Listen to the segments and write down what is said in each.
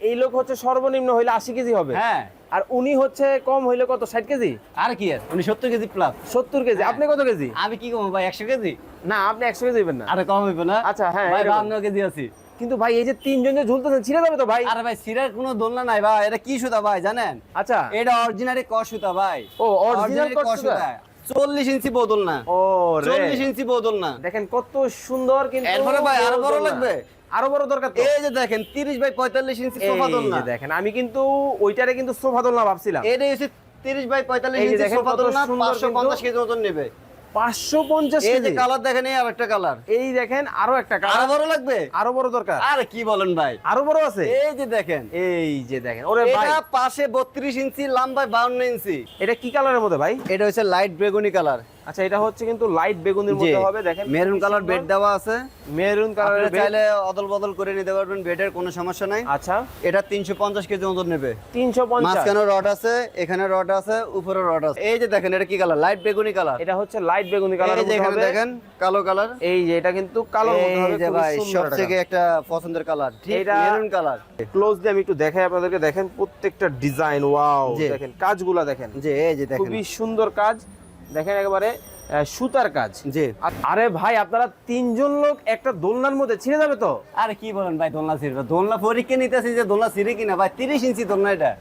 এই লোক হচ্ছে সর্বনিম্ন হইলে আশি কেজি হবে। হ্যাঁ। আর উনি হচ্ছে কম হইলে কত ষাট কেজি? আর কি আছে? উনি সত্তর কেজি প্লাস সত্তর কেজি। আপনি কত কেজি? আমি কি কমবো ভাই একশো কেজি? না আপনি একশো কেজি হইবেন না। আরে কম হইব না। আচ্ছা, হ্যাঁ, ভাই বান্ন কেজি আছি। কিন্তু ভাই এই যে তিনজন যে ঝুলতেছেন ছিঁড়ে যাবে তো ভাই? আরে ভাই সিরার কোনো দোলনা নাই ভাই এটা কি সুতা ভাই জানেন? আচ্ছা। এটা অরিজিনালি ক সুতা ভাই। ও, কস কস সুতা? চল্লিশ ইঞ্চি বোতল না ও চল্লিশ ইঞ্চি বোতল না দেখেন কত সুন্দর কিন্তু এরপরে ভাই আরও বড় লাগবে? আরও বড় দরকার এই যে দেখেন তিরিশ বাই পঁয়তাল্লিশ ইঞ্চি সোফা দোলনা। দেখেন আমি কিন্তু ওইটারে কিন্তু সোফা দোলনা ভাবছিলাম। এটা হচ্ছে তিরিশ বাই পঁয়তাল্লিশ এই যে ইঞ্চি সোফা দোলনা সুন্দর পাঁচশো পঞ্চাশ কিন্তু। কেজি ওজন নেবে। পাঁচশো পঞ্চাশ এই যে কেজি। কালার দেখেন এই আরেকটা কালার। এই দেখেন আরও একটা আরও কালার বড় লাগবে? আরও বড় দরকার। আরে কি বলেন ভাই? আরও বড় আছে? এই যে দেখেন। এই যে দেখেন ওরে ভাই। এটা পাশে বত্রিশ ইঞ্চি লম্বায় বাউন্ন ইঞ্চি। এটা কি কালারের মধ্যে ভাই? এটা হচ্ছে লাইট বেগুনি কালার। আচ্ছা এটা হচ্ছে কিন্তু লাইট বেগুনের মধ্যে হবে দেখেন। মেরুন কালার বেড দেওয়া আছে। মেরুন কালারের চাইলে অদল বদল করে নিতে পারবেন বেডের কোনো সমস্যা নাই। আচ্ছা। এটা তিনশো পঞ্চাশ কেজি ওজন নেবে। তিনশো পঞ্চাশ। মাঝখানে রড আছে এখানে রড আছে উপরে রড আছে। এই যে দেখেন এটা কি কালার লাইট বেগুনি কালার এটা হচ্ছে লাইট বেগুনি এই যে এখানে দেখেন কালো কালার এই যে এটা কিন্তু কালো মধ্যে হবে এই ভাই সবথেকে একটা পছন্দের কালার ঠিক এটা- মেরুন কালার ক্লোজলি আমি একটু দেখাই আপনাদেরকে দেখেন প্রত্যেকটা ডিজাইন ওয়াও। দেখেন কাজগুলা দেখেন। যে এই যে দেখেন। খুবই সুন্দর কাজ। দেখেন একেবারে সুতার কাজ। জি। আরে ভাই আপনারা তিনজন লোক একটা দোলনার মধ্যে ছিঁড়ে যাবে তো? আরে কি বলেন ভাই দোলনা সিঁড়ি দোলনা পরীক্ষা নিতেছি যে দোলনা সিঁড়ি কিনা? ভাই তিরিশ ইঞ্চি দোলনা এটা।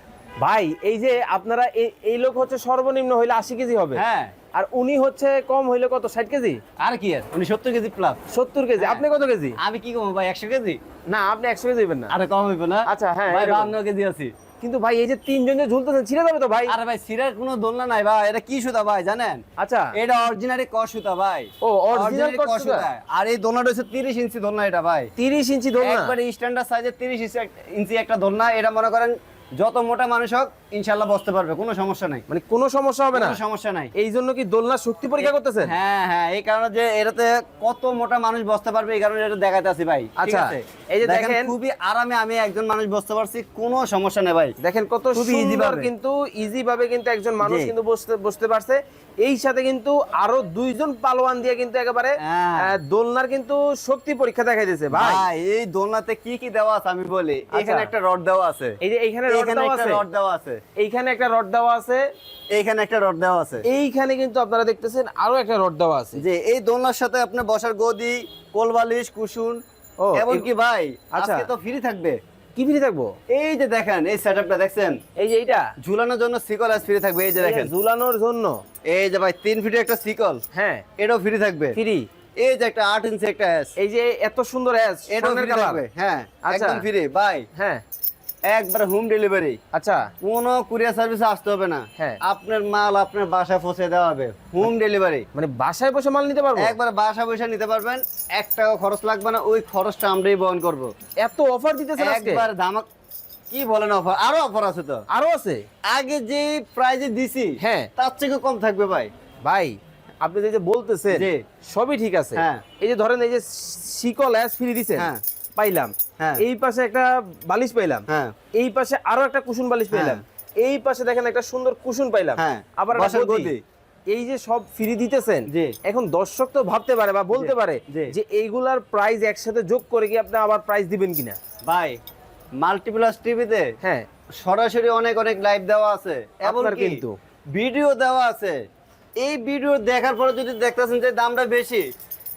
ভাই এই যে আপনারা এই লোক হচ্ছে সর্বনিম্ন হইলে আশি কেজি হবে। হ্যাঁ। আর উনি হচ্ছে কম হইলে কত ষাট কেজি? আর কি আছে? উনি সত্তর কেজি প্লাস সত্তর কেজি। হ্যাঁ। আপনি কত কেজি? আমি কি কমবো ভাই একশো কেজি? না আপনি একশো কেজি হইবেন না। আরে কম হইব না। আচ্ছা, হ্যাঁ, বান্ন কেজি আছি। কিন্তু ভাই এই যে তিনজন যে ঝুলতেছেন ছিঁড়ে যাবে তো ভাই? আরে ভাই ছিঁড়ার কোনো দোলনা নাই ভাই এটা কি সুতা ভাই জানেন? আচ্ছা। এটা অরিজিনালি ক সুতা ভাই। ও অরিজিনাল ক সুতা। আর এই দোলনাটা হচ্ছে তিরিশ ইঞ্চি দোলনা এটা ভাই। তিরিশ ইঞ্চি দোলনা? একবারে স্ট্যান্ডার্ড সাইজের তিরিশ ইঞ্চি একটা দোলনা। এটা মনে করেন যত মোটা মানুষ হোক ইনশাল্লাহ বসতে পারবে কোনো সমস্যা নাই। মানে কোনো সমস্যা হবে না? সমস্যা নাই। এই জন্য কি দোলনা শক্তি পরীক্ষা করতেছেন? হ্যাঁ হ্যাঁ এই কারণে যে এটাতে কত মোটা মানুষ বসতে পারবে এই কারণে এটা দেখাতে আছি ভাই আচ্ছা, এই যে দেখেন খুবই আরামে আমি একজন মানুষ বসতে পারছি কোনো সমস্যা নেই ভাই। দেখেন কত সুন্দর ভাবে। কিন্তু ইজি ভাবে কিন্তু একজন মানুষ কিন্তু বসতে বসতে পারছে। এই সাথে কিন্তু আরও দুইজন পালোয়ান দিয়ে কিন্তু একেবারে হ্যাঁ। দোলনার কিন্তু শক্তি পরীক্ষা দেখাই দিয়েছে ভাই। ভাই এই দোলনাতে কি কি দেওয়া আছে আমি বলি। আচ্ছা। এখানে একটা রড দেওয়া আছে। এই যে এইখানে রড দেওয়া আছে। রড দেওয়া আছে। এইখানে একটা রড দেওয়া আছে। এইখানে একটা রড দেওয়া আছে। এইখানে কিন্তু আপনারা দেখতেছেন আরও একটা রড দেওয়া আছে। যে এই দোলনার সাথে আপনার বসার গদি কোলবালিশ কুশন ও, এমনকি ভাই আচ্ছা। আজকে তো ফ্রি থাকবে। কি ফ্রি থাকব? এই যে দেখেন এই সেটআপটা দেখছেন? এই যে এইটা? ঝুলানোর জন্য সিকল আজ ফ্রি থাকবে এই যে দেখেন। ঝুলানোর জন্য? এই যে ভাই তিন ফিটের একটা সিকল হ্যাঁ। এটাও ফ্রি থাকবে। ফ্রি এই যে একটা আট ইঞ্চি একটা অ্যাস এই যে এত সুন্দর অ্যাস এটাও ফ্রি থাকবে হ্যাঁ আচ্ছা। একদম ফ্রি ভাই। হ্যাঁ। একবার হোম ডেলিভারি আচ্ছা। কোনো কুরিয়ার সার্ভিসে আসতে হবে না। হ্যাঁ। আপনার মাল আপনার বাসায় পৌঁছে দেওয়া হবে। হোম ডেলিভারি মানে বাসায় বসে মাল নিতে পারব? একবার বাসা পয়সা নিতে পারবেন। এক টাকা খরচ লাগবে না। ওই খরচটা আমরাই বহন করব। এত অফার দিতেছেন আজকে? একবার ধামাক কি বলেন অফার আরও অফার আছে তো। আরও আছে? আগে যে প্রাইজে দিছি হ্যাঁ। তার থেকে কম থাকবে ভাই। ভাই আপনি যে যে বলতেছেন জি। সবই ঠিক আছে। হ্যাঁ। এই যে ধরেন এই যে শিকল অ্যাস ফ্রি দিছেন। হ্যাঁ। পাইলাম। হ্যাঁ। এই পাশে একটা বালিশ পাইলাম। হ্যাঁ। এই পাশে আরও একটা কুশন বালিশ পাইলাম। এই পাশে দেখেন একটা সুন্দর কুশন পাইলাম। হ্যাঁ। আবার। এই যে সব ফ্রি দিতেছেন এখন দর্শক তো ভাবতে পারে বা বলতে পারে যে এইগুলার প্রাইস একসাথে যোগ করে কি আপনি আবার প্রাইস দিবেন কিনা? ভাই মাল্টিপ্লাস টিভিতে হ্যাঁ। সরাসরি অনেক অনেক লাইভ দেওয়া আছে। এবং কিন্তু। ভিডিও দেওয়া আছে। এই ভিডিও দেখার পরে যদি দেখতেছেন যে দামটা বেশি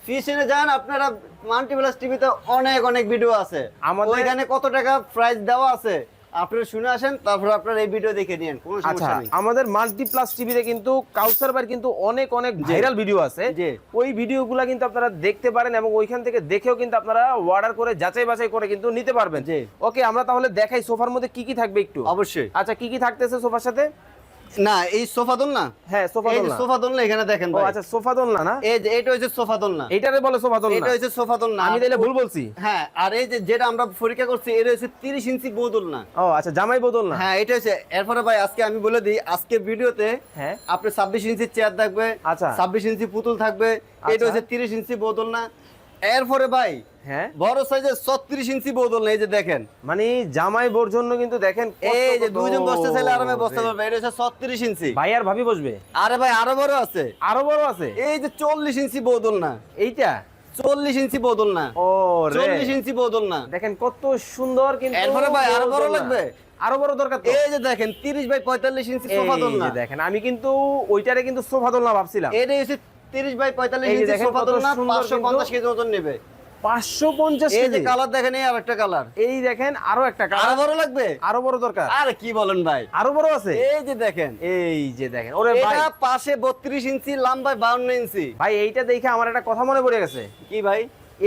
পিছনে যান আপনারা মাল্টিপ্লাস টিভিতে অনেক অনেক ভিডিও আছে। আমাদের- ওইখানে কত টাকা প্রাইস দেওয়া আছে? আপনারা শুনে আসেন তারপর আপনারা এই ভিডিও দেখে নিন কোনো আচ্ছা সমস্যা নেই। আমাদের মাল্টি প্লাস টিভিতে কিন্তু কাউসার বার কিন্তু অনেক অনেক ভাইরাল ভিডিও আছে। ওই ভিডিওগুলো কিন্তু আপনারা দেখতে পারেন এবং ওইখান থেকে দেখেও কিন্তু আপনারা অর্ডার করে যাচাই বাছাই করে কিন্তু নিতে পারবেন। ওকে আমরা তাহলে দেখাই সোফার মধ্যে কি কি থাকবে একটু? অবশ্যই। আচ্ছা কি কি থাকতেছে সোফার সাথে? না এই সোফা দোলনা? হ্যাঁ সোফা এই দোলনা। সোফা দোলনা এখানে দেখেন ভাই। আচ্ছা সোফা দোলনা না? এই যে এটা হচ্ছে সোফা দোলনা। এইটারে বলে সোফা দোলনা। এটা হচ্ছে সোফা দোলনা। আমি তাইলে ভুল বলছি। হ্যাঁ আর এই যে যেটা আমরা পরীক্ষা করছি এটা হচ্ছে তিরিশ ইঞ্চি বদল না ও আচ্ছা জামাই বদল না হ্যাঁ এটা হচ্ছে এরপরে ভাই আজকে আমি বলে দিই আজকে ভিডিওতে হ্যাঁ। আপনি ছাব্বিশ ইঞ্চি চেয়ার থাকবে আচ্ছা। ছাব্বিশ ইঞ্চি পুতুল থাকবে এটা আচ্ছা। হচ্ছে তিরিশ ইঞ্চি বোতল না এরপরে ভাই হ্যাঁ? বড় সাইজের ছত্রিশ ইঞ্চি বোতল না এই যে দেখেন। মানে জামাই বোর জন্য কিন্তু দেখেন এই যে দুইজন বসতে চাইলে আরামে বসতে পারবে এটা হচ্ছে ছত্রিশ ইঞ্চি। ভাই আর ভাবি বসবে? আরে ভাই আরও বড় আছে। আরও বড় আছে? এই যে চল্লিশ ইঞ্চি বোতল না। এইটা? চল্লিশ ইঞ্চি বদল না। ও রে। চল্লিশ ইঞ্চি বদল না। দেখেন কত সুন্দর কিন্তু এরপরে ভাই আরও বড় লাগবে? আরও বড় দরকার এই যে দেখেন তিরিশ বাই পঁয়তাল্লিশ ইঞ্চি এই সোফা দোলনা। দেখেন আমি কিন্তু ওইটারে কিন্তু সোফা দোলনা ভাবছিলাম। এটা হচ্ছে তিরিশ বাই পঁয়তাল্লিশ এই যে ইঞ্চি সোফা কত দোলনা সুন্দর পাঁচশো কিন্তু। পঞ্চাশ কেজি ওজন নেবে। পাঁচশো পঞ্চাশ এই কালার দেখেন এই আরেকটা কালার। এই দেখেন আরও একটা আরও বড় লাগবে? আরও বড় দরকার। আরে কি বলেন ভাই? আরও বড় আছে? এই যে দেখেন। এই যে দেখেন। ওরে ভাই। এটা পাশে বত্রিশ ইঞ্চি লম্বায় বাউন্ন ইঞ্চি। ভাই এইটা দেখে আমার একটা কথা মনে পড়ে গেছে। কি ভাই?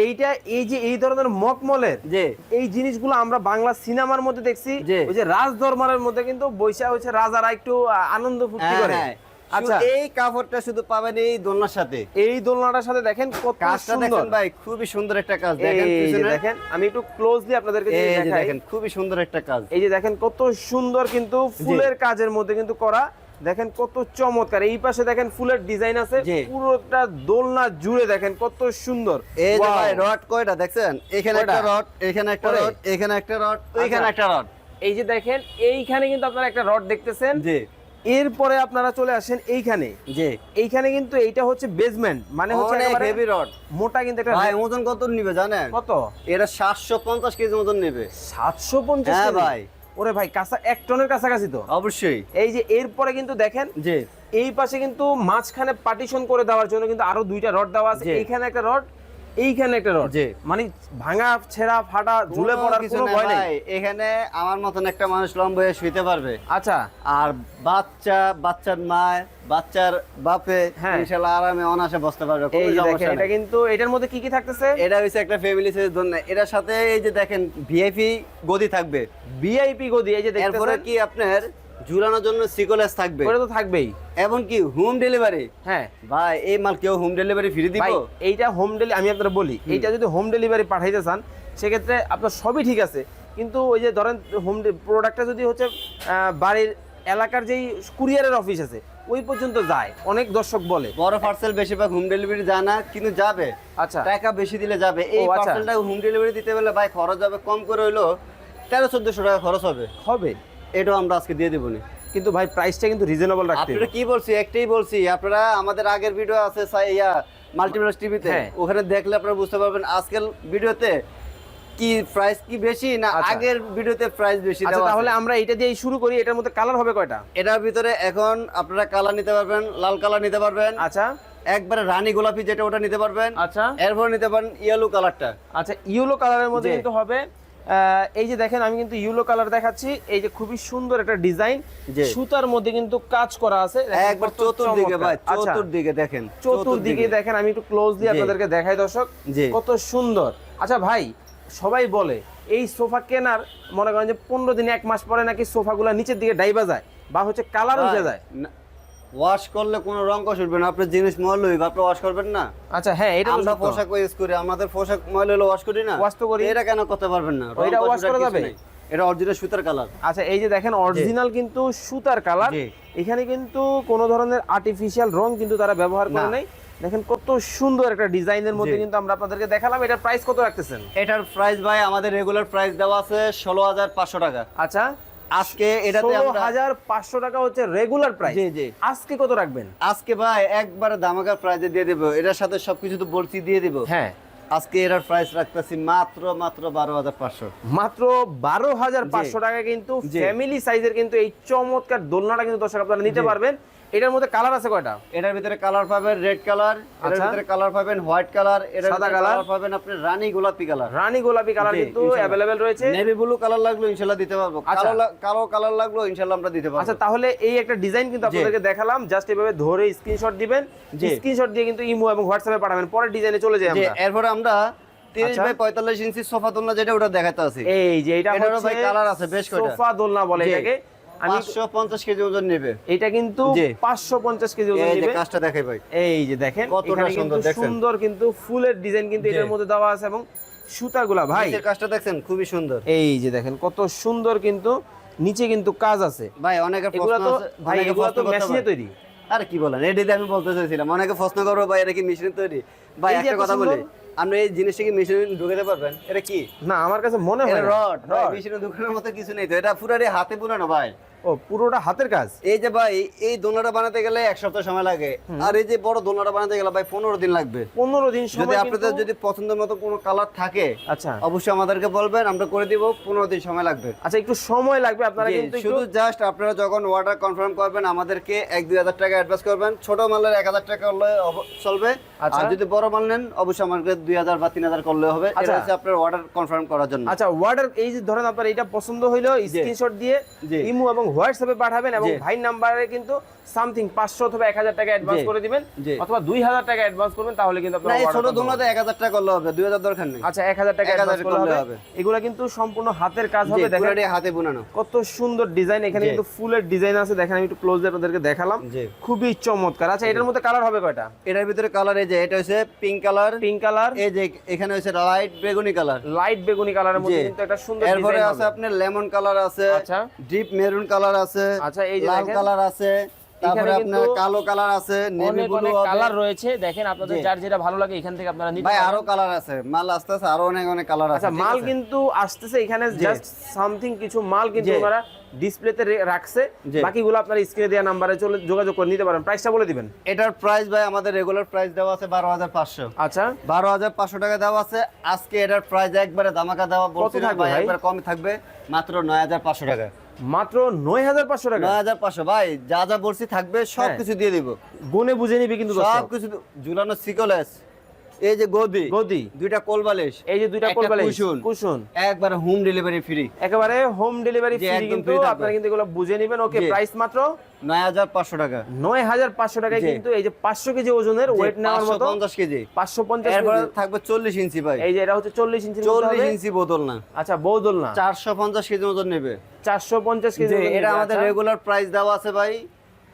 এইটা এই যে এই ধরনের মকমলের যে এই জিনিসগুলো আমরা বাংলা সিনেমার মধ্যে দেখছি। ওই যে রাজ দরবারের মধ্যে কিন্তু বৈশা হচ্ছে রাজারা একটু আনন্দ ফুর্তি হ্যাঁ, করে। হ্যাঁ। আচ্ছা। এই কাপড়টা শুধু পাবেন এই দোলনার সাথে। এই দোলনাটার সাথে দেখেন কত কাজটা দেখেন ভাই খুবই সুন্দর একটা কাজ। দেখেন দেখেন আমি একটু ক্লোজলি আপনাদেরকে দেখাই। দেখেন খুবই সুন্দর একটা কাজ। এই যে দেখেন কত সুন্দর কিন্তু ফুলের কাজের মধ্যে কিন্তু করা। দেখেন কত চমৎকার। এই পাশে দেখেন ফুলের ডিজাইন আছে। পুরোটা দোলনা জুড়ে দেখেন কত সুন্দর। এই যে ভাই রড কয়টা দেখছেন? এখানে একটা রড এখানে একটা রড এখানে একটা রড ওইখানে আচ্ছা। একটা রড এই যে দেখেন এইখানে কিন্তু আপনারা একটা রড দেখতেছেন। জি। এরপরে আপনারা চলে আসেন এইখানে। যে এইখানে কিন্তু এইটা হচ্ছে বেসমেন্ট মানে হচ্ছে একেবারে হেভি রড মোটা কিন্তু একটা ভাই ওজন কত নিবে জানেন? কত? এটা সাতশো পঞ্চাশ কেজি ওজন নেবে। সাতশো পঞ্চাশ হ্যাঁ ভাই। ওরে ভাই কাঁচা এক টনের কাছাকাছি তো। অবশ্যই। এই যে এরপরে কিন্তু দেখেন যে এই পাশে কিন্তু মাঝখানে পার্টিশন করে দেওয়ার জন্য কিন্তু আরও দুইটা রড দেওয়া আছে। এইখানে একটা রড এইখানে একটা রড। মানে ভাঙা ছেঁড়া ফাটা ঝুলে পড়ার কোনো ভয় নেই? এখানে আমার মতন একটা মানুষ লম্বা হয়ে শুইতে পারবে। আচ্ছা। আর বাচ্চা বাচ্চার মা বাচ্চার বাপে হ্যাঁ। ইনশাআল্লাহ আরামে অনাসে বসতে পারবে কোনো সমস্যা এটা কিন্তু এটার মধ্যে কি কি থাকতেছে? এটা হচ্ছে একটা ফ্যামিলি সাইজ ধন্য এটার সাথে এই যে দেখেন ভিআইপি গদি থাকবে। ভিআইপি গদি এই যে এরপরে কি আপনার ঝুলানোর জন্য সিকোলেস থাকবে। ওটা তো থাকবেই। এবং কি হোম ডেলিভারি হ্যাঁ। ভাই এই মাল কেউ হোম ডেলিভারি ফ্রি দিব? এইটা হোম ডেলি আমি আপনারা বলি এইটা যদি হোম ডেলিভারি পাঠাইতে চান সেক্ষেত্রে আপনার সবই ঠিক আছে। কিন্তু ওই যে ধরেন হোম প্রোডাক্টটা যদি হচ্ছে বাড়ির এলাকার যেই কুরিয়ারের অফিস আছে ওই পর্যন্ত যায়। অনেক দর্শক বলে। বড় পার্সেল বেশিরভাগ হোম ডেলিভারি যায় না কিন্তু যাবে। আচ্ছা। টাকা বেশি দিলে যাবে। এই। পার্সেলটা হোম ডেলিভারি দিতে গেলে ভাই খরচ হবে কম করে হইল তেরো চোদ্দশো টাকা খরচ হবে। হবে। এটাও আমরা আজকে দিয়ে দেবো কিন্তু ভাই প্রাইসটা কিন্তু রিজনেবল রাখতে আপনারা কি বলছি? একটাই বলছি আপনারা আমাদের আগের ভিডিও আছে ইয়া মাল্টিপ্লাস টিভিতে হ্যাঁ। ওখানে দেখলে আপনারা বুঝতে পারবেন আজকাল ভিডিওতে কি প্রাইস কি বেশি না আচ্ছা। আগের ভিডিওতে প্রাইস বেশি আচ্ছা তাহলে আমরা এটা দিয়েই শুরু করি এটার মধ্যে কালার হবে কয়টা? এটার ভিতরে এখন আপনারা কালার নিতে পারবেন লাল কালার নিতে পারবেন। আচ্ছা। একবারে রানী গোলাপি যেটা ওটা নিতে পারবেন। আচ্ছা। এরপর নিতে পারেন ইয়েলো কালারটা আচ্ছা ইয়েলো কালারের মধ্যে কিন্তু হবে এই যে দেখেন আমি কিন্তু ইউলো কালার দেখাচ্ছি। এই যে খুবই সুন্দর একটা ডিজাইন সুতার মধ্যে কিন্তু কাজ করা আছে। একবার চতুর্দিকে ভাই আচ্ছা, চতুর্দিকে দেখেন চতুর্দিকে দেখেন আমি একটু ক্লোজলি জি। আপনাদেরকে দেখাই দর্শক। কত সুন্দর। আচ্ছা ভাই সবাই বলে এই সোফা কেনার মনে করেন যে পনেরো দিন এক মাস পরে নাকি সোফাগুলো নিচের দিকে ডাইবা যায় বা হচ্ছে কালার উঠে যায়। ওয়াশ করলে কোনো রং কষ উঠবে না। আপনার জিনিস ময়লা হইবে আপনি ওয়াশ করবেন না। আচ্ছা হ্যাঁ এটা আমরা পোশাক ইউজ করি আমাদের পোশাক ময়লা হলে ওয়াশ করি না। Wash তো করি। এটা কেন করতে পারবেন না? এটা ওঠার করা যাবে? এটা অরিজিনাল সুতার কালার আচ্ছা এই যে দেখেন অরিজিনাল কিন্তু সুতার কালার। এখানে কিন্তু কোনো ধরনের আর্টিফিশিয়াল রং কিন্তু তারা ব্যবহার করে নাই। দেখেন কত সুন্দর একটা ডিজাইনের মধ্যে কিন্তু আমরা আপনাদেরকে দেখালাম। এটার প্রাইস কত রাখতেছেন? এটার প্রাইস ভাই আমাদের রেগুলার প্রাইস দেওয়া আছে ষোলো হাজার পাঁচশো টাকা। আচ্ছা। আজকে এটাতে আমরা হাজার পাঁচশো টাকা হচ্ছে রেগুলার প্রাইস জি, জি। আজকে কত রাখবেন? আজকে ভাই একবারে দামাকা প্রাইজে দিয়ে দেব। এটার সাথে সবকিছু তো বলছি দিয়ে দেব। হ্যাঁ। আজকে এটার প্রাইস রাখতেছি মাত্র মাত্র বারো হাজার পাঁচশো। মাত্র বারো হাজার পাঁচশো টাকা কিন্তু ফ্যামিলি সাইজের কিন্তু এই চমৎকার দোলনাটা কিন্তু দর্শক আপনারা নিতে পারবেন। এটার মধ্যে কালার আছে কয়টা এটার ভিতরে কালার পাবেন রেড কালার এটার আচ্ছা। ভিতরে কালার পাবেন হোয়াইট কালার এটার সাদা কালার। কালার পাবেন আপনি রানী গোলাপি কালার রানী গোলাপি কালার কিন্তু। অ্যাভেলেবেল রয়েছে নেভি ব্লু কালার লাগল ইনশাল্লাহ দিতে পারব আচ্ছা। কালো কালো কালার লাগল ইনশাল্লাহ আমরা দিতে পারব আচ্ছা তাহলে এই একটা ডিজাইন কিন্তু আপনাদেরকে দেখালাম জাস্ট এভাবে ধরে স্ক্রিনশট দিবেন। স্ক্রিনশট দিয়ে কিন্তু ইমো এবং হোয়াটসঅ্যাপে পাঠাবেন পরের ডিজাইনে চলে যাই আমরা এরপরে আমরা আচ্ছা। বাই পঁয়তাল্লিশ ইঞ্চি সোফা দোলনা যেটা ওটা দেখাতে আছি এই যে এটা হচ্ছে colour আছে বেশ কয়টা। সোফা দোলনা বলে এটাকে আমি পাঁচশো পঞ্চাশ কেজি ওজন নেবে। এটা কিন্তু 550 কেজি ওজন নেবে। কাজটা দেখাই ভাই। এই যে দেখেন কতটা সুন্দর দেখছেন? সুন্দর কিন্তু ফুলের ডিজাইন কিন্তু এটার মধ্যে দেওয়া আছে এবং সুতাগুলা ভাই। নিচের কাজটা খুবই সুন্দর। এই যে দেখেন কত সুন্দর কিন্তু নিচে কিন্তু কাজ আছে। ভাই অনেকে এগুলা তো ভাই অনেকে তো মেশিনে তৈরি। আরে কি বলেন এটাই আমি বলতে চাইছিলাম। অনেকে প্রশ্ন করব ভাই এটা কি মেশিনে তৈরি? ভাই একটা কথা বলি। আপনি এই জিনিসটা কি মেশিনে ঢুকাতে পারবেন। এটা কি? না আমার কাছে মনে হয় রড। রড। মেশিনে ঢুকানোর মতো কিছু নেই তো। এটা পুরারে হাতে বোনানো ভাই। ও পুরোটা হাতের কাজ? এই যে ভাই এই দোলনাটা বানাতে গেলে এক সপ্তাহ সময় লাগে। আর এই যে বড় দোলনাটা বানাতে গেলে ভাই পনেরো দিন লাগবে। পনেরো দিন যদি আপনাদের যদি পছন্দের মতো কোনো কালার থাকে আচ্ছা। অবশ্যই আমাদেরকে বলবেন আমরা করে দিব পনেরো দিন সময় লাগবে। আচ্ছা একটু সময় লাগবে আপনারা কিন্তু শুধু জাস্ট আপনারা যখন অর্ডার কনফার্ম করবেন আমাদেরকে এক দুই হাজার টাকা অ্যাডভান্স করবেন। ছোট মালের এক হাজার টাকা করলে চলবে। আচ্ছা। আর যদি বড় মাল নেন অবশ্যই আমাকে দুই হাজার বা তিন হাজার করলে হবে। এটা আচ্ছা। হচ্ছে আপনার অর্ডার কনফার্ম করার জন্য। আচ্ছা ওয়ার্ডার এই যে ধরেন আপনার এটা পছন্দ হইল স্ক্রিনশট দিয়ে। ইমো এবং হোয়াটসঅ্যাপে পাঠাবেন এবং ভাই নাম্বারে কিন্তু সামথিং পাঁচশো অথবা এক হাজার টাকা অ্যাডভান্স করে দিবেন অথবা দুই হাজার টাকা অ্যাডভান্স করবেন তাহলে কিন্তু আপনার ছোট দোলনাতে এক হাজার টাকা করলে হবে দুই হাজার দরকার নেই। আচ্ছা এক হাজার টাকা অ্যাডভান্স করলে হবে। এগুলা কিন্তু সম্পূর্ণ হাতের কাজ হবে দেখেন। পুরোটাই হাতে বোনানো। কত সুন্দর ডিজাইন এখানে কিন্তু ফুলের ডিজাইন আছে দেখেন আমি একটু ক্লোজ আপনাদেরকে দেখালাম। খুবই চমৎকার। আচ্ছা এটার মধ্যে কালার হবে কয়টা? এটার ভিতরে কালার এই যে এটা হচ্ছে পিঙ্ক কালার পিঙ্ক কালার এই যে এখানে হচ্ছে লাইট বেগুনি কালার লাইট বেগুনি কালারের মধ্যে কিন্তু একটা সুন্দর ডিজাইন আছে আপনার লেমন কালার আছে আচ্ছা। ডিপ মেরুন কালার আছে আচ্ছা, এই যে লাল কালার আছে তারপরে আপনার কালো কালার আছে নেভি ব্লু অনেক কালার রয়েছে দেখেন আপনাদের যার যেটা ভালো লাগে এখান থেকে আপনারা নিতে ভাই আরও কালার আছে মাল আরও অনেক অনেক কালার আছে আচ্ছা মাল কিন্তু আসতেছে এখানে জাস্ট সামথিং কিছু মাল কিন্তু। ওনারা ডিসপ্লেতে রাখছে। বাকিগুলো আপনারা স্ক্রিনে দেওয়া নাম্বারে চলে যোগাযোগ করে নিতে পারেন। প্রাইসটা বলে দিবেন। এটার প্রাইস ভাই আমাদের রেগুলার প্রাইস দেওয়া আছে বারো হাজার পাঁচশো। আচ্ছা। বারো হাজার পাঁচশো টাকা দেওয়া আছে। আজকে এটার প্রাইস একবারে ধামাকা দেওয়া বলছি? একবার কম থাকবে মাত্র নয় হাজার পাঁচশো টাকা। মাত্র নয় হাজার পাঁচশো টাকা নয় হাজার পাঁচশো ভাই যা যা বলছি থাকবে সব হ্যাঁ। কিছু দিয়ে দিব গুনে বুঝে নিবি কিন্তু সব দর্শক। কিছু ঝুলানো সিকলেস এই যে গদি গদি। দুইটা কোলবালিশ এই যে দুইটা কোলবালিশ কুশন। কুশন। একবার হোম ডেলিভারি ফ্রি একেবারে হোম ডেলিভারি ফ্রি কিন্তু আপনারা কিন্তু এগুলো বুঝে নেবেন। ওকে প্রাইস মাত্র নয় হাজার পাঁচশো টাকা। নয় হাজার পাঁচশো টাকায় কিন্তু এই যে পাঁচশো কেজি ওজনের ওয়েট নেওয়ার মতো পঞ্চাশ কেজি। পাঁচশো পঞ্চাশ থাকবে চল্লিশ ইঞ্চি ভাই। এই যে এটা হচ্ছে চল্লিশ ইঞ্চি চল্লিশ ইঞ্চি বোতল না। আচ্ছা বৌদল না। চারশো পঞ্চাশ কেজি ওজন নেবে। চারশো পঞ্চাশ কেজি এটা আমাদের আচ্ছা। রেগুলার প্রাইস দেওয়া আছে ভাই।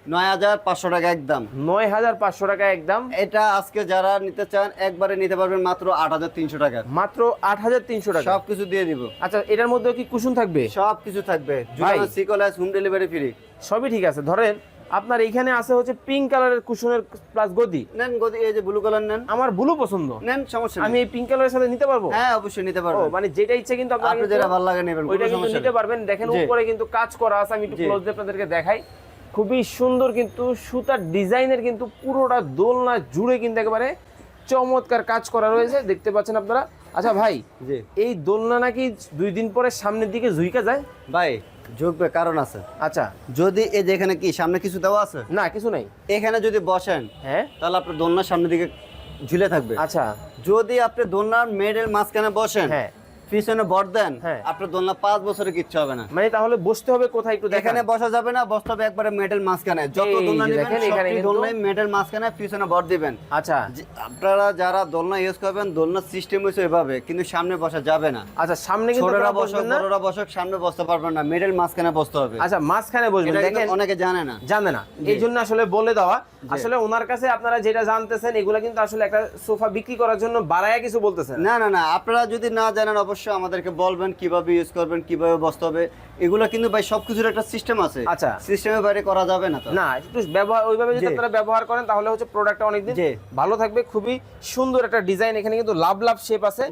নয় হাজার পাঁচশো টাকা একদম। নয় হাজার পাঁচশো টাকা একদম। এটা আজকে যারা নিতে চান একবারে নিতে পারবেন মাত্র আট হাজার তিনশো টাকা। মাত্র আট হাজার তিনশো টাকা। সব দিয়ে দিব। আচ্ছা এটার মধ্যে কি কুশন থাকবে? সব থাকবে। ভাই। হোম ডেলিভারি ফ্রি সবই ঠিক আছে। ধরেন আপনার এইখানে আছে হচ্ছে পিঙ্ক কালারের কুশনের প্লাস গদি। নেন গদি এই যে ব্লু কালার নেন। আমার ব্লু পছন্দ। নেন সমস্যা আমি এই পিঙ্ক কালারের সাথে নিতে পারব? হ্যাঁ অবশ্যই নিতে পারব মানে যেটা ইচ্ছে কিন্তু আপনারা আপনি যেটা ভালো লাগে নেবেন ওইটা কিন্তু নিতে পারবেন। দেখেন উপরে কিন্তু কাজ করা আছে। আমি একটু ক্লোজ আপনাদেরকে দেখাই। খুবই সুন্দর কিন্তু সুতার ডিজাইনের কিন্তু পুরোটা দোলনা জুড়ে কিন্তু একেবারে চমৎকার কাজ করা রয়েছে দেখতে পাচ্ছেন আপনারা। আচ্ছা ভাই জি। এই দোলনা নাকি দুই দিন পরে সামনের দিকে ঝুইকা যায়? ভাই ঝুঁকবে কারণ আছে। আচ্ছা। যদি এই যে এখানে কি সামনে কিছু দেওয়া আছে? না কিছু নাই। এখানে যদি বসেন হ্যাঁ? তাহলে আপনার দোলনার সামনের দিকে ঝুলে থাকবে। আচ্ছা। যদি আপনি দোলনার মেডের মাঝখানে বসেন হ্যাঁ। পিছনে বর দেন হ্যাঁ। আপনার দোলনা পাঁচ বছরে কিচ্ছু হবে না। মানে তাহলে বসতে হবে কোথায় একটু এখানে বসা যাবে না বসতে হবে একবারে মেডেল মাঝখানে। যত দোলনা নেবেন এখানে দোলনায় মেডেল মাঝখানে পিছনে বর দিবেন। আচ্ছা। আপনারা যারা দোলনা ইউজ করবেন সিস্টেম এভাবে কিন্তু সামনে বসা যাবে না। আচ্ছা সামনে কিন্তু ছোটরা বসক বড়রা বসক সামনে বসতে পারবেন না মিডল মাঝখানে বসতে হবে। আচ্ছা মাঝখানে বসবেন দেখেন। অনেকে জানে না। জানে না। এই জন্য আসলে বলে দেওয়া আসলে ওনার কাছে আপনারা যেটা জানতেছেন এগুলো কিন্তু আসলে একটা সোফা বিক্রি করার জন্য বাড়ায়া কিছু বলতেছেন। না না না আপনারা যদি না জানেন অবশ্যই আমাদেরকে বলবেন কীভাবে ইউজ করবেন কীভাবে বসতে হবে। এগুলো কিন্তু ভাই সবকিছুর একটা সিস্টেম আছে। আচ্ছা। সিস্টেমের বাইরে করা যাবে না তো। না একটু ব্যবহার ওইভাবে যদি আপনারা ব্যবহার করেন তাহলে হচ্ছে প্রোডাক্টটা অনেকদিন। ভালো থাকবে। খুবই সুন্দর একটা ডিজাইন এখানে কিন্তু লাভ লাভ শেপ আছে।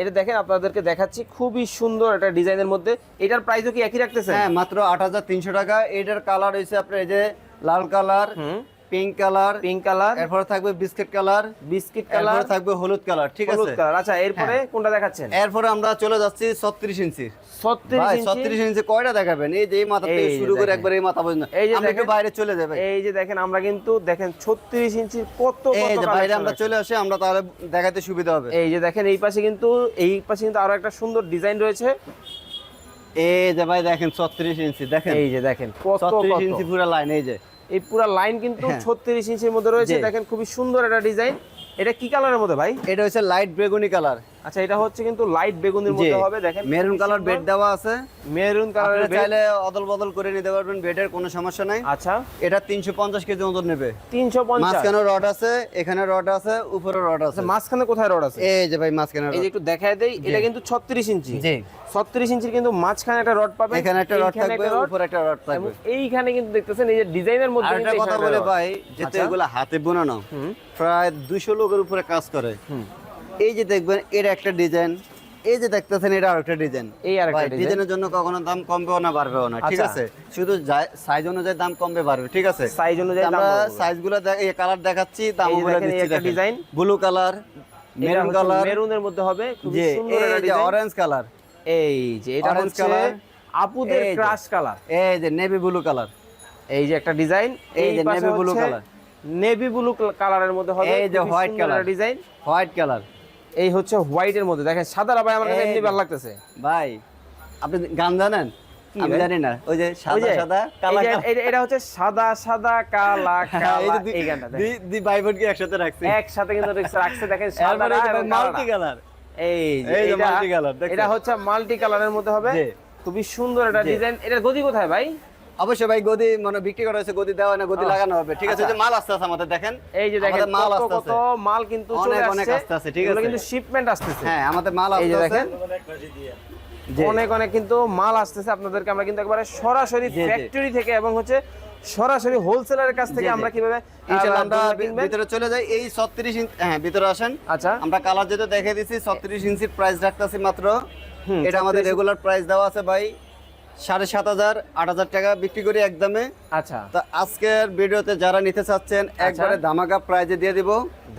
এটা দেখেন আপনাদেরকে দেখাচ্ছি খুবই সুন্দর একটা ডিজাইনের মধ্যে। এটার প্রাইসও কি একই রাখতেছে হ্যাঁ মাত্র আট হাজার তিনশো টাকা। এটার কালার হয়েছে আপনার এই যে লাল কালার হুম। পিঙ্ক কালার পিঙ্ক কালার এরপরে থাকবে বিস্কিট কালার বিস্কিট কালার থাকবে হলুদ কালার ঠিক আছে? হ্যাঁ। আচ্ছা এরপরে কোনটা দেখাচ্ছেন? এরপরে আমরা চলে যাচ্ছি ছত্রিশ ইঞ্চি। ছত্রিশ ভাই ইঞ্চি? ছত্রিশ ইঞ্চি কয়টা দেখাবেন? এই যে এই মাথা থেকে শুরু করে একবার এই মাথা পর্যন্ত। এই যে একটু বাইরে চলে যাবে এই যে দেখেন আমরা কিন্তু দেখেন ছত্রিশ ইঞ্চির কত কত এই যে বাইরে আমরা চলে আসি আমরা তাহলে দেখাতে সুবিধা হবে। এই যে দেখেন এই পাশে কিন্তু এই পাশে কিন্তু আরও একটা সুন্দর ডিজাইন রয়েছে। এই যে ভাই দেখেন ছত্রিশ ইঞ্চি দেখেন। এই যে দেখেন কত ইঞ্চি পুরো লাইন এই যে। এই পুরো লাইন কিন্তু হ্যাঁ। ছত্রিশ ইঞ্চির মধ্যে রয়েছে। দেখেন খুবই সুন্দর একটা ডিজাইন এটা কি কালারের মধ্যে ভাই? এটা হচ্ছে লাইট বেগুনি কালার আচ্ছা এটা হচ্ছে কিন্তু লাইট বেগুনের মধ্যে হবে দেখেন। মেরুন কালার বেড দেওয়া আছে। মেরুন কালারের চাইলে অদল বদল করে নিতে পারবেন বেডের কোনো সমস্যা নাই। আচ্ছা। এটা তিনশো পঞ্চাশ কেজি ওজন নেবে। তিনশো পঞ্চাশ। মাঝখানে রড আছে এখানে রড আছে উপরে রড আছে। আচ্ছা মাঝখানে কোথায় রড আছে? এই যে ভাই মাঝখানে এই যে একটু দেখায় দেই এটা কিন্তু ছত্রিশ ইঞ্চি। জি। ছত্রিশ ইঞ্চির কিন্তু মাঝখানে একটা রড পাবেন এখানে একটা রড থাকবে উপরে একটা রড থাকবে। এইখানে কিন্তু দেখতেছেন এই যে ডিজাইনের মধ্যে একটা কথা বলে ভাই যেহেতু আচ্ছা। এগুলো হাতে বোনানো প্রায় দুশো লোকের উপরে কাজ করে। এই যে দেখবেন এর একটা ডিজাইন এই যে দেখতেছেন এটা আরেকটা ডিজাইন এই আরেকটা design। ডিজাইনের জন্য কখনো দাম কমবেও না বাড়বেও না ঠিক আচ্ছা। আছে? শুধু সাইজ অনুযায়ী দাম কমবে বাড়বে ঠিক আছে? সাইজ অনুযায়ী আমরা। সাইজগুলো এই কালার দেখাচ্ছি দাম যে বলে দেখেন, এই দিচ্ছি একটা design blue colour maroon colour মেরুনের মধ্যে হবে খুব সুন্দর একটা ডিজাইন অরেঞ্জ কালার এই যে এটা হচ্ছে আপুদের ক্রাশ কালার এই যে নেভি ব্লু কালার এই যে একটা ডিজাইন এই যে navy blue colour navy blue কালারের মধ্যে হবে এই যে হোয়াইট। একটা ডিজাইন হোয়াইট কালার এই হচ্ছে হোয়াইটের মধ্যে। দেখেন সাদা ভাই আমার কাছে এমনি ভালো লাগতেছে। ভাই আপনি গান জানেন? আমি জানি না। ওই যে সাদা সাদা কালা এটা- হচ্ছে সাদা সাদা কালা এই গানটা একসাথে রাখছি। একসাথে কিন্তু রাখছে দেখেন সাদা মাল্টি কালার এই এটা- এটা হচ্ছে মাল্টি কালারের মধ্যে হবে। খুবই সুন্দর একটা ডিজাইন এটার গদি কোথায় ভাই? অবশ্যই ভাই গদি মানে বিক্রি করা হয়েছে গদি দেওয়া না গদি লাগানো হবে। ঠিক আছে আচ্ছা। যে মাল আসতে আছে আমাদের দেখেন। এই যে দেখেন মাল আসতে কত মাল কিন্তু অনেক, অনেক আসতে আছে, ঠিক আছে। কিন্তু শিপমেন্ট আসতেছে। হ্যাঁ আমাদের মাল আসতে দেখেন অনেক অনেক কিন্তু মাল আসতেছে আপনাদেরকে। আমরা কিন্তু একবারে সরাসরি। ফ্যাক্টরি থেকে এবং হচ্ছে সরাসরি হোলসেলারের কাছ থেকে। আমরা কীভাবে আমরা। ভিতরে চলে যাই। এই 36 ইঞ্চি হ্যাঁ ভিতরে আসেন। আচ্ছা। আমরা কালার যেটা দেখে দিছি 36 ইঞ্চির প্রাইস রাখতেছি মাত্র। এটা আমাদের রেগুলার প্রাইস দেওয়া আছে ভাই। সাড়ে সাত হাজার আট হাজার টাকা বিক্রি করি একদমে। আচ্ছা। তো আজকের ভিডিওতে যারা নিতে চাচ্ছেন একবারে ধামাকা প্রাইজে দিয়ে দিব।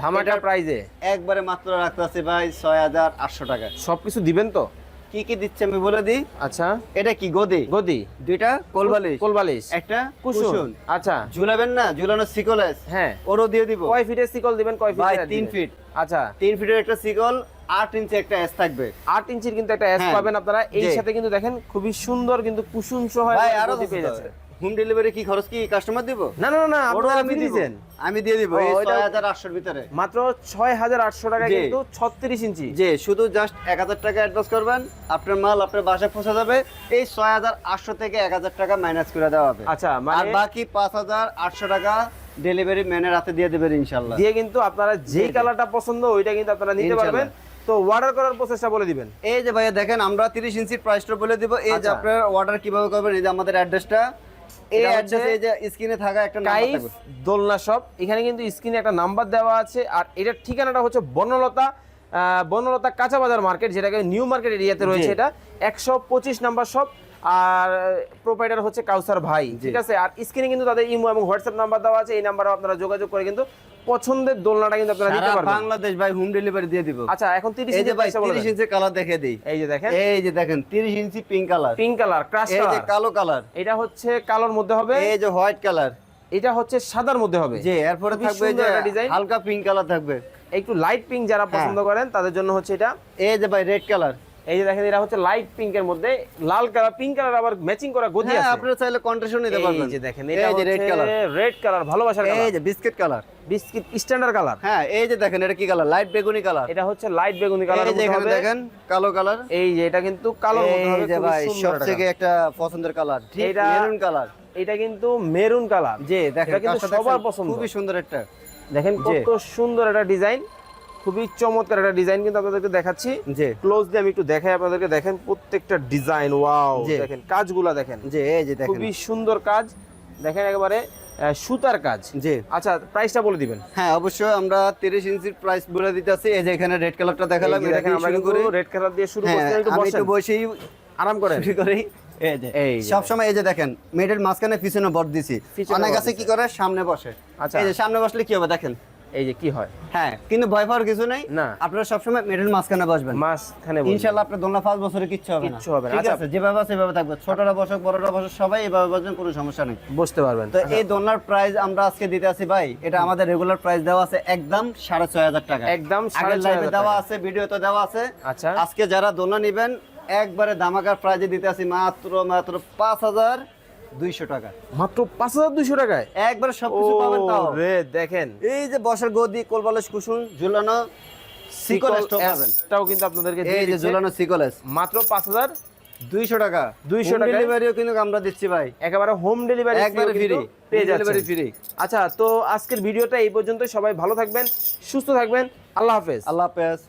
ধামাকা প্রাইজে একবারে মাত্র রাখতেছি ভাই ছয় হাজার আটশো টাকা। সবকিছু দিবেন তো? কি কি দিচ্ছে আমি বলে দিই। আচ্ছা। এটা কি গদি? গদি। দুইটা কোলবালিশ। কোলবালিশ। একটা কুশন আচ্ছা। ঝুলাবেন না ঝুলানো সিকলেস হ্যাঁ। ওরও দিয়ে দিব। কয় ফিটের সিকল দিবেন কয় ভাই ফিটের তিন ফিট আচ্ছা। তিন ফিটের একটা সিকল আট ইঞ্চি একটা এস থাকবে। আট ইঞ্চির কিন্তু একটা এস হ্যাঁ। পাবেন আপনারা। এই সাথে কিন্তু দেখেন খুবই সুন্দর কিন্তু কুসুম সহ আরও পেয়ে যাচ্ছে হোম ডেলিভারি কি খরচ কি কাস্টমার দিব? না না না, আপনারা আমি ফ্রি দিব। দিয়েছেন আমি দিয়ে দিব ও, এই ওইটা- ছয় ভিতরে। মাত্র ছয় হাজার আটশো টাকা কিন্তু ছত্রিশ ইঞ্চি। যে শুধু জাস্ট এক হাজার টাকা অ্যাডভান্স করবেন আপনার মাল আপনার বাসায় পৌঁছে যাবে এই ছয় হাজার আটশো থেকে এক হাজার টাকা মাইনাস করে দেওয়া হবে। আচ্ছা আর মানে বাকি পাঁচ হাজার আটশো টাকা ডেলিভারি ম্যানের হাতে দিয়ে দেবেন ইনশাল্লাহ দিয়ে কিন্তু আপনারা যেই জি। কালারটা পছন্দ ওইটা কিন্তু আপনারা নিতে পারবেন। তো অর্ডার করার প্রসেসটা বলে দিবেন। এই যে ভাইয়া দেখেন আমরা তিরিশ ইঞ্চির প্রাইসটা বলে দিব। এই যে আপনারা আপনার অর্ডার কীভাবে করবেন এই যে আমাদের অ্যাড্রেসটা এই অ্যাড্রেসে এই যে স্ক্রিনে থাকা একটা নাম্বার দোলনা শপ এখানে কিন্তু স্ক্রিনে একটা নাম্বার দেওয়া আছে। আর এটার ঠিকানাটা হচ্ছে বনলতা বনলতা কাঁচা বাজার মার্কেট যেটাকে নিউ মার্কেট এরিয়াতে রয়েছে এটা। একশো পঁচিশ নাম্বার শপ আর প্রোপাইটার হচ্ছে কাউসার ভাই ঠিক আছে? আর স্ক্রিনে কিন্তু তাদের ইমো এবং হোয়াটসঅ্যাপ নাম্বার দেওয়া আছে এই নাম্বারে আপনারা যোগাযোগ করে কিন্তু পছন্দের দোলনাটা কিন্তু আপনারা নিতে পারবেন। বাংলাদেশ ভাই হোম ডেলিভারি দিয়ে দিব। আচ্ছা এখন তিরিশ এই যে ভাই ইঞ্চি বলে তিরিশ দেন। ইঞ্চি কালার দেখে দিই। এই যে দেখেন। এই যে দেখেন তিরিশ inch pink colour pink colour crush colour এই যে কালো কালার এটা হচ্ছে কালোর মধ্যে হবে। এই যে হোয়াইট কালার এটা হচ্ছে সাদার মধ্যে হবে। যে এরপরে থাকবে এই যে হালকা পিঙ্ক কালার থাকবে। একটু লাইট পিঙ্ক যারা হ্যাঁ। পছন্দ করেন তাদের জন্য হচ্ছে এটা। এই যে ভাই রেড কালার এই যে দেখেন এটা হচ্ছে লাইট পিঙ্কের মধ্যে লাল কালার পিঙ্ক কালার আবার ম্যাচিং করা গদি হ্যাঁ আছে। আপনারা চাইলে কন্ট্রাস্টও নিতে পারবেন। এই যে দেখেন এটা যে রেড কালার রেড কালার ভালোবাসার কালার এই যে biscuit colour biscuit standard colour হ্যাঁ এই যে দেখেন এটা কি কালার লাইট বেগুনি কালার এটা হচ্ছে লাইট বেগুনি কালার এই যে এখানে দেখেন কালো কালার এই যে এটা কিন্তু কালো মধ্যে হবে এই যে ভাই সুন্দর সবথেকে একটা পছন্দের কালার ঠিক এটা- মেরুন কালার এটা কিন্তু মেরুন কালার জি দেখেন এটা কিন্তু সবার পছন্দ। খুবই সুন্দর একটা। দেখেন। কত সুন্দর একটা ডিজাইন খুবই চমৎকার একটা ডিজাইন কিন্তু আপনাদেরকে দেখাচ্ছি। জি। ক্লোজলি আমি একটু দেখাই আপনাদেরকে। দেখেন প্রত্যেকটা ডিজাইন ওয়াও দেখেন কাজগুলা দেখেন। জি এই যে দেখেন। খুবই সুন্দর কাজ। দেখেন একেবারে সুতার কাজ। জি। আচ্ছা প্রাইসটা বলে দিবেন। হ্যাঁ অবশ্যই আমরা 30 ইঞ্চির প্রাইস বলে দিতেছি। এই যে এখানে রেড কালারটা দেখালাম এই যে এটা দেখেন আমরা শুরু কিন্তু করি। রেড কালার দিয়ে শুরু হ্যাঁ করছি একটু আমি বসেন। একটু বসেই আরাম করেন। শুরু করি। এই যে। এই যে। যে দেখেন মেয়েদের মাঝখানে পিছনে বট দিছি। অনেক আছে কি করে? সামনে বসে। আচ্ছা। এই যে সামনে বসলে কি হবে দেখেন? এই যে কি হয়? হ্যাঁ কিন্তু ভয় পাওয়ার কিছু নাই। না। আপনারা সবসময় মেয়েদের মাঝখানে বসবেন। মাঝখানে ইনশাল্লাহ আপনার দোলনা পাঁচ বছরে কিচ্ছু হবে কিচ্ছু হবে না। ঠিক আচ্ছা। আছে যেভাবে আছে সেভাবে থাকবে। ছোটরা বসক বড়রা বসক সবাই এভাবে বসবেন কোনো সমস্যা নেই। বসতে পারবেন। তো এই দোলনার প্রাইস আমরা আজকে দিতে আছি ভাই এটা আমাদের রেগুলার প্রাইস দেওয়া আছে একদম সাড়ে ছয় হাজার টাকা। একদম আগের লাইভে দেওয়া। আছে ভিডিওতে দেওয়া আছে। আচ্ছা। আজকে যারা দোলনা নেবেন একবারে দামাকার প্রাইজে দিতে আছি মাত্র মাত্র পাঁচ হাজার দুইশো টাকা। মাত্র পাঁচ হাজার দুইশো টাকায়? একবারে ও সবকিছু পাবেন তাও। রে দেখেন। এই যে বসার গদি কোলবালিশ কুসুন ঝুলানো কিন্তু আপনাদেরকে এই যে ঝুলানো সিকলেস। মাত্র পাঁচ হাজার দুইশো টাকা। 200 টাকায়? ডেলিভারিও কিন্তু আমরা দিচ্ছি ভাই। একেবারে হোম ডেলিভারি একবারে ফ্রি পেয়ে ডেলিভারি ফ্রি আচ্ছা তো আজকের ভিডিওটা এই পর্যন্ত সবাই ভালো থাকবেন সুস্থ থাকবেন। আল্লাহ হাফেজ। আল্লাহ হাফেজ।